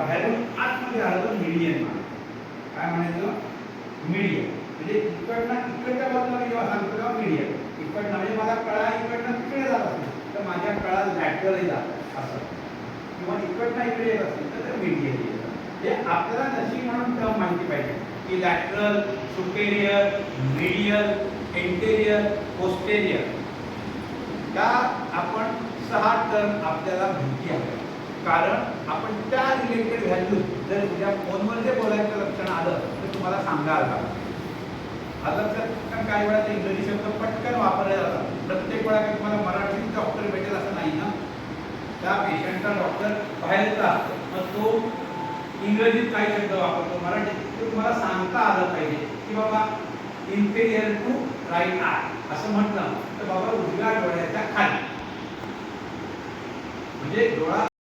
बाहेरून आतमध्ये आलं तर मिडियन काय म्हणायचं? मिडियन म्हणजे इकडनं इकडच्या बाजूला मी जेव्हा सांगतो तेव्हा मीडियम इकडनं म्हणजे मला कळा इकडनं तिकडे जात असेल तर माझ्या कळा लॅटरली जात असं किंवा इकडनं इकडे येत असेल तर ते मीडियम हे आपल्याला नशी म्हणून तेव्हा माहिती पाहिजे. की lateral superior medial anterior posterior त्या आपण सहा टर्म आपल्याला माहिती आहे. कारण आपण त्या रिलेटेड व्हॅल्यू जर तुझ्या फोनवर जे बोलायचं लक्षण आलं तर तुम्हाला सांगायला लागतं आता तर काही वेळा ते इंग्रजी शब्द पटकन वापरले जातात प्रत्येक वेळा काही तुम्हाला मराठीत डॉक्टर भेटेल असं नाही ना? त्या पेशंटचा डॉक्टर बाहेरचा मग तो इंग्रजीत काही शब्द वापरतो मराठीत. ते तुम्हाला सांगता आलं पाहिजे की बाबा इन्फेरियर टू राईट आय असं म्हटलं. तर बाबा उजव्या डोळ्याच्या खाली. म्हणजे डोळा